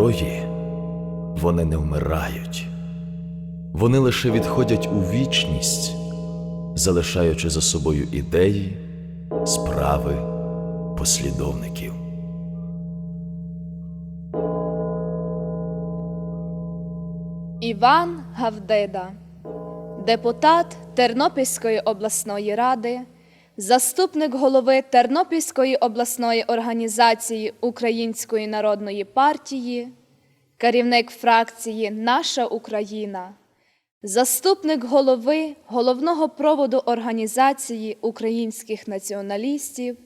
Герої вони не вмирають, вони лише відходять у вічність, залишаючи за собою ідеї, справи, послідовників. Іван Гавдида, депутат Тернопільської обласної ради, заступник голови Тернопільської обласної організації Української народної партії, керівник фракції Наша Україна, заступник голови головного проводу організації українських націоналістів,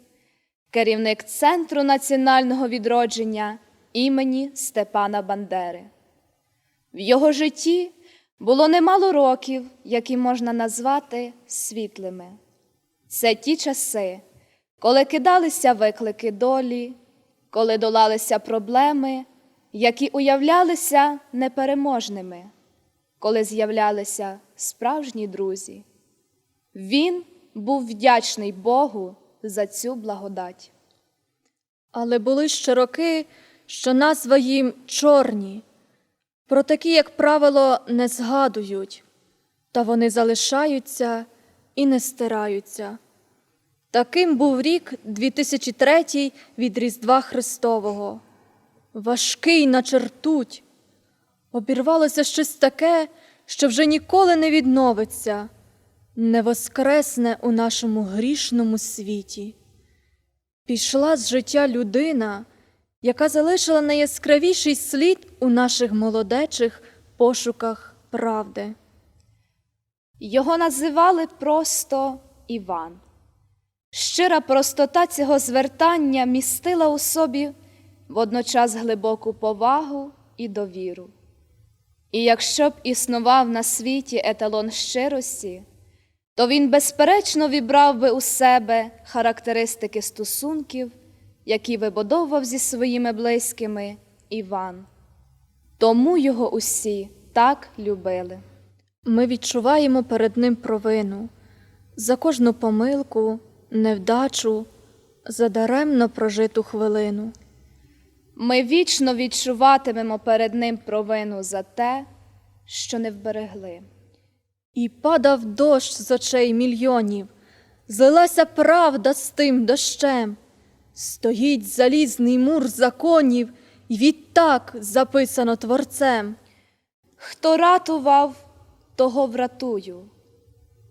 керівник Центру національного відродження імені Степана Бандери. В його житті було немало років, які можна назвати світлими. Це ті часи, коли кидалися виклики долі, коли долалися проблеми, які уявлялися непереможними, коли з'являлися справжні друзі. Він був вдячний Богу за цю благодать. Але були ще роки, що назва їм чорні. Про такі, як правило, не згадують, та вони залишаються і не стираються. Таким був рік 2003 від Різдва Христового. Важкий начертуть. Обірвалося щось таке, що вже ніколи не відновиться, не воскресне у нашому грішному світі. Пішла з життя людина, яка залишила найяскравіший слід у наших молодечих пошуках правди. Його називали просто Іван. Щира простота цього звертання містила у собі водночас глибоку повагу і довіру. І якщо б існував на світі еталон щирості, то він безперечно вібрав би у себе характеристики стосунків, які вибудовував зі своїми близькими Іван. Тому його усі так любили. Ми відчуваємо перед ним провину за кожну помилку, невдачу, за даремно прожиту хвилину. Ми вічно відчуватимемо перед ним провину за те, що не вберегли. І падав дощ з очей мільйонів, злилася правда з тим дощем. Стоїть залізний мур законів, і відтак записано творцем. Хто ратував, того вратую.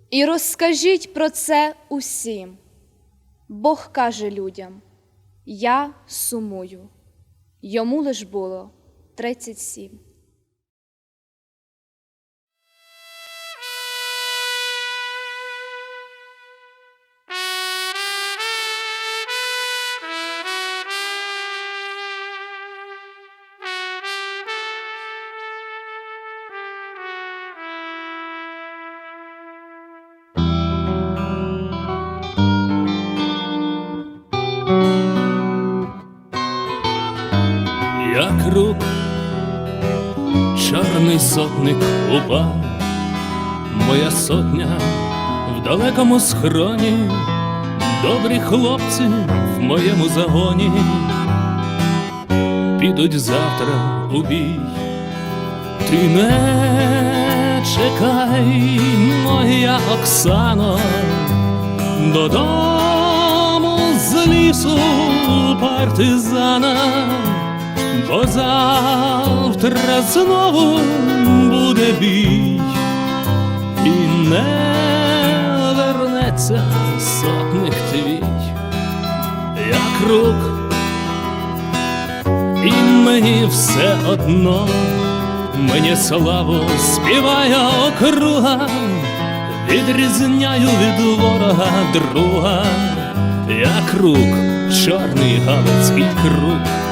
І розкажіть про це усім. Бог каже людям: Я сумую. Йому лиш було 37. Сотник упав, моя сотня в далекому схроні, добрі хлопці в моєму загоні, підуть завтра у бій, ти не чекай, моя Оксано, додому з лісу партизана бо завтра знову буде бій, і не вернеться сотник твій, як рук, і мені все одно, мені славу співає округа, відрізняю від ворога друга, як рук, чорний галицький круг.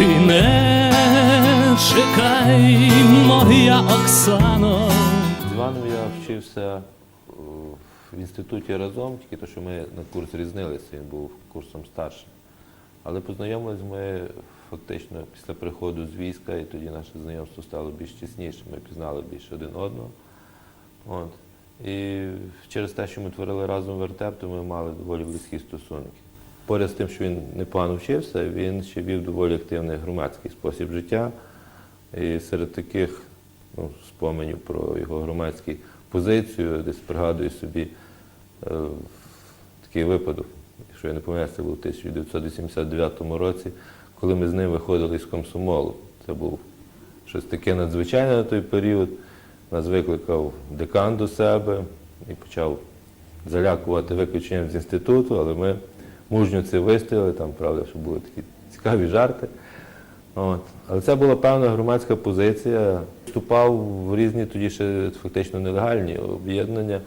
Ти не чекай, моя Оксано. З Іваном я вчився е, в інституті разом, тільки то, що ми на курс різнилися, він був курсом старшим. Але познайомились ми фактично після приходу з війська, і тоді наше знайомство стало більш тіснішим, ми пізнали більше один одного. От. І через те, що ми творили разом вертеп, то ми мали доволі близькі стосунки. Поряд з тим, що він непогано вчився, він ще вів доволі активний громадський спосіб життя. І серед таких ну, споменів про його громадську позицію, десь пригадую собі е, такий випадок, якщо я не помиляюся, це був у 1989 році, коли ми з ним виходили з комсомолу. Це був щось таке надзвичайне на той період. Нас викликав декан до себе і почав залякувати виключенням з інституту, але ми мужньо це вистояли, там, правда, що були такі цікаві жарти. От. Але це була певна громадська позиція. Вступав в різні тоді ще фактично нелегальні об'єднання.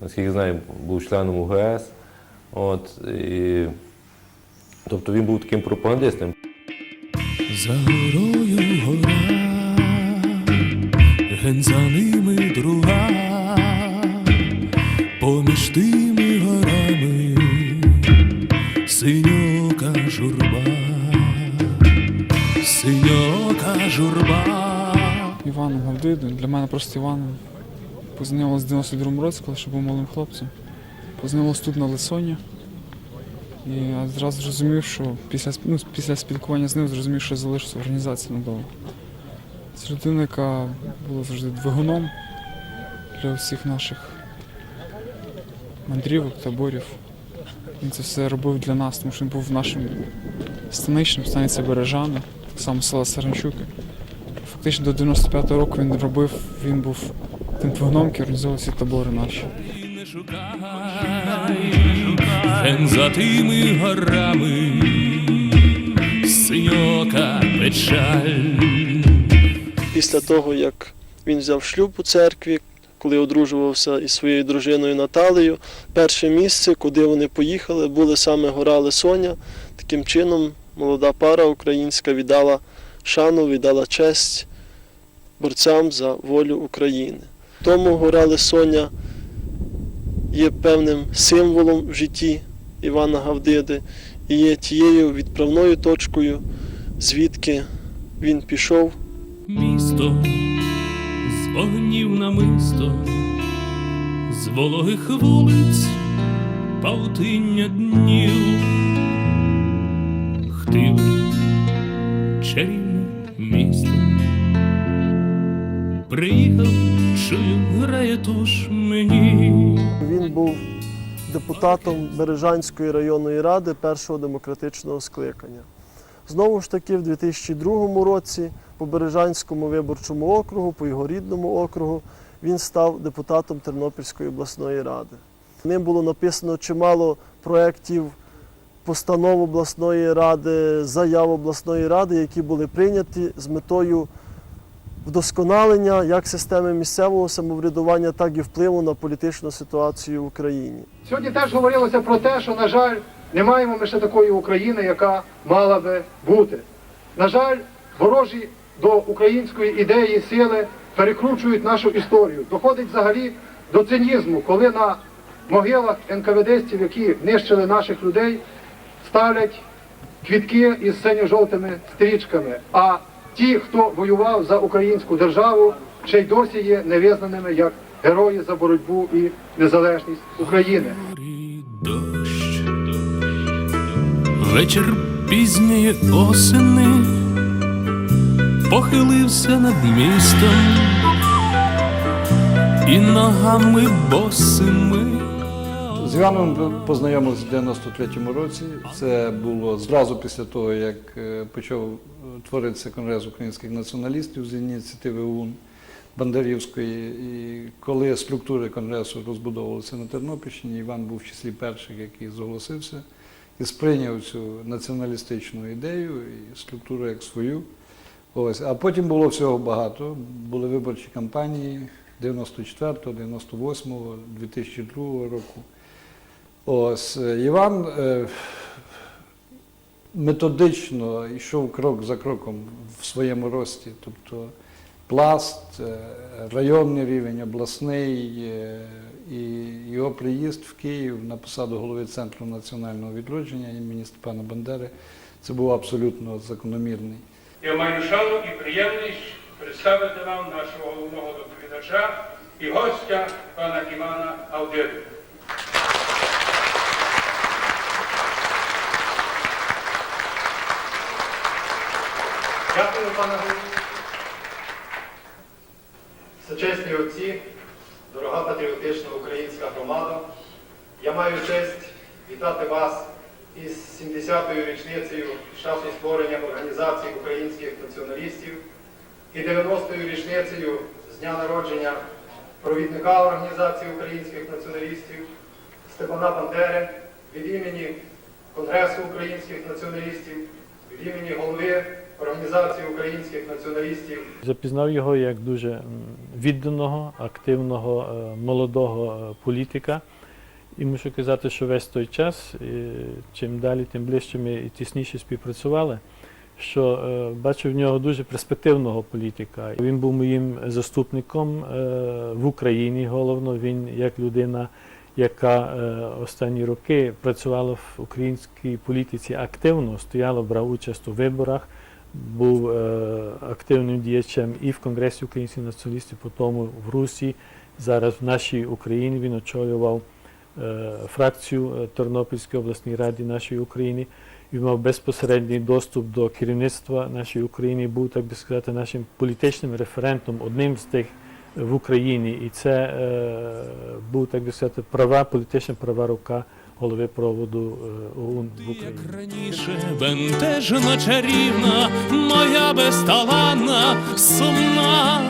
Наскільки знаю, був членом УГС. От, і, тобто він був таким пропагандистом. За горою гора, ген за ними друга, поміж тими горами синьока журба, синьока журба. Іван Гавдиду. Для мене просто Іван познайомилися в 92-му році, коли ще був малим хлопцем. Познайомилися тут на Лисоні. І я зразу зрозумів, що після, ну, після спілкування з ним зрозумів, що я залишуся в організації надовго. Це людина, яка була завжди двигуном для всіх наших мандрівок, таборів. Він це все робив для нас, тому що він був нашим станичним, станиця Бережани, так само села Саранчуки. Фактично до 95-го року він робив, він був тим двигуном, який організовував ці табори наші. шукай, за тими горами, синьока печаль. після того, як він взяв шлюб у церкві, коли одружувався із своєю дружиною Наталею, перше місце, куди вони поїхали, були саме гора Лисоня. Таким чином, молода пара українська віддала шану, віддала честь борцям за волю України. Тому гора Лисоня є певним символом в житті Івана Гавдиди і є тією відправною точкою, звідки він пішов Місто вогнів намисто, з вологих вулиць, павутиння днів, хтиве чарівне місто. Приїхав, чую, грає туш мені. Він був депутатом Бережанської районної ради першого демократичного скликання. Знову ж таки, в 2002 році по Бережанському виборчому округу, по його рідному округу, він став депутатом Тернопільської обласної ради. Ним було написано чимало проєктів постанов обласної ради, заяв обласної ради, які були прийняті з метою вдосконалення як системи місцевого самоврядування, так і впливу на політичну ситуацію в Україні. Сьогодні теж говорилося про те, що, на жаль, не маємо ми ще такої України, яка мала би бути. На жаль, ворожі до української ідеї сили перекручують нашу історію. Доходить взагалі до цинізму, коли на могилах НКВДстів, які нищили наших людей, ставлять квітки із синьо-жовтими стрічками. А ті, хто воював за українську державу, ще й досі є невизнаними як герої за боротьбу і незалежність України. Вечір пізньої осени похилився над містом і ногами босими. З Іваном познайомилися в 93-му році. Це було зразу після того, як е, почав е, творитися Конгрес українських націоналістів з ініціативи ОУН Бандерівської. І коли структури Конгресу розбудовувалися на Тернопільщині, Іван був в числі перших, який зголосився і сприйняв цю націоналістичну ідею і структуру як свою. Ось. А потім було всього багато. Були виборчі кампанії 94-го, 98-го, 2002 року. Ось е, Іван е, методично йшов крок за кроком в своєму рості, тобто пласт, е, районний рівень, обласний е, і його приїзд в Київ на посаду голови Центру національного відродження імені Степана Бандери. Це був абсолютно закономірний. Я маю шану і приємність представити вам нашого головного доповідача і гостя пана Івана Авдиру. Дякую, пане голові. Всечесні отці, дорога патріотична українська громада, я маю честь вітати вас із 70-ю річницею часу створення Організації українських націоналістів і 90-ю річницею з дня народження провідника Організації українських націоналістів Степана Бандери від імені Конгресу українських націоналістів, від імені голови Організації українських націоналістів Запізнав його як дуже відданого, активного, е, молодого е, політика. І мушу казати, що весь той час, е, чим далі, тим ближче ми і тісніше співпрацювали, що е, бачив в нього дуже перспективного політика. Він був моїм заступником е, в Україні головно. Він як людина, яка останні роки працювала в українській політиці активно, стояла, брав участь у виборах був активним діячем і в Конгресі українських націоналістів, потім в Русі. Зараз в нашій Україні він очолював фракцію е, Тернопільської обласній раді нашої України. Він мав безпосередній доступ до керівництва нашої України, був, так би сказати, нашим політичним референтом, одним з тих в Україні. І це е, був, так би сказати, права, політична права рука голови проводу е, ОУН в Україні. Як раніше, бентежна чарівна, моя безталанна, сумна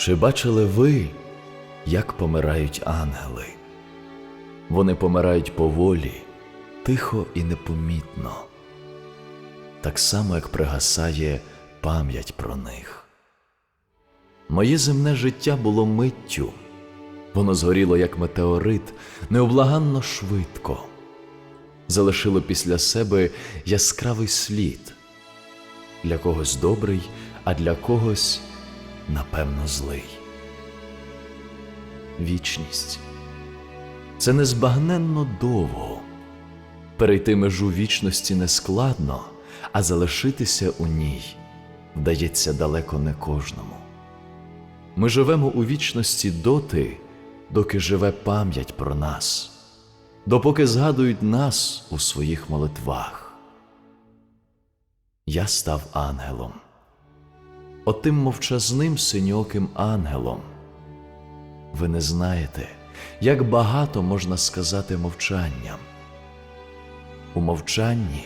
Чи бачили ви, як помирають ангели? Вони помирають поволі, тихо і непомітно, так само, як пригасає пам'ять про них. Моє земне життя було миттю, воно згоріло, як метеорит, необлаганно швидко, залишило після себе яскравий слід, для когось добрий, а для когось напевно, злий. Вічність це незбагненно довго. Перейти межу вічності не складно, а залишитися у ній вдається далеко не кожному. Ми живемо у вічності доти, доки живе пам'ять про нас, допоки згадують нас у своїх молитвах. Я став ангелом отим мовчазним синьоким ангелом, Ви не знаєте, як багато можна сказати мовчанням. У мовчанні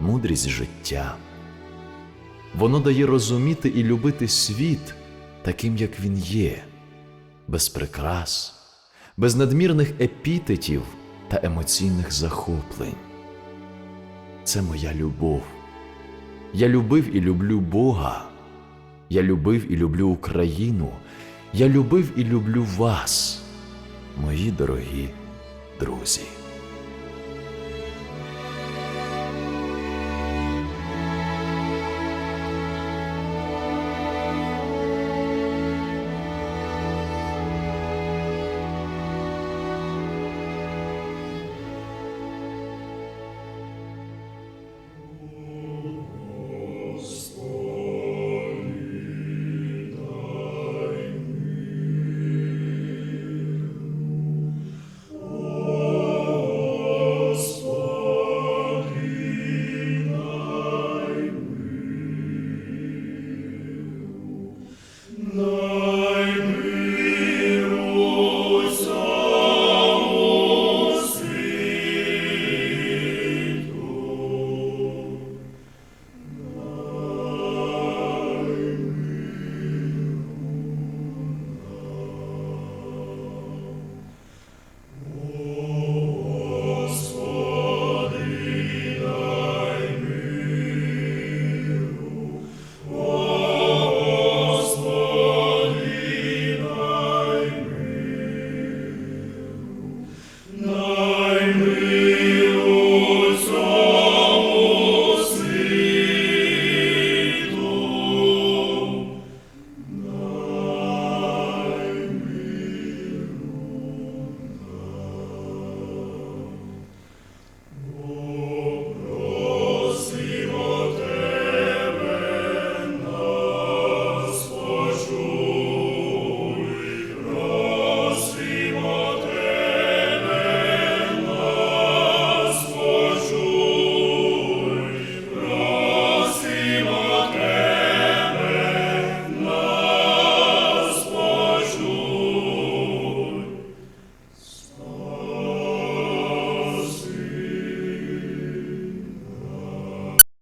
мудрість життя. Воно дає розуміти і любити світ таким, як він є, без прикрас, без надмірних епітетів та емоційних захоплень. Це моя любов. Я любив і люблю Бога. Я любив і люблю Україну. Я любив і люблю вас, мої дорогі друзі.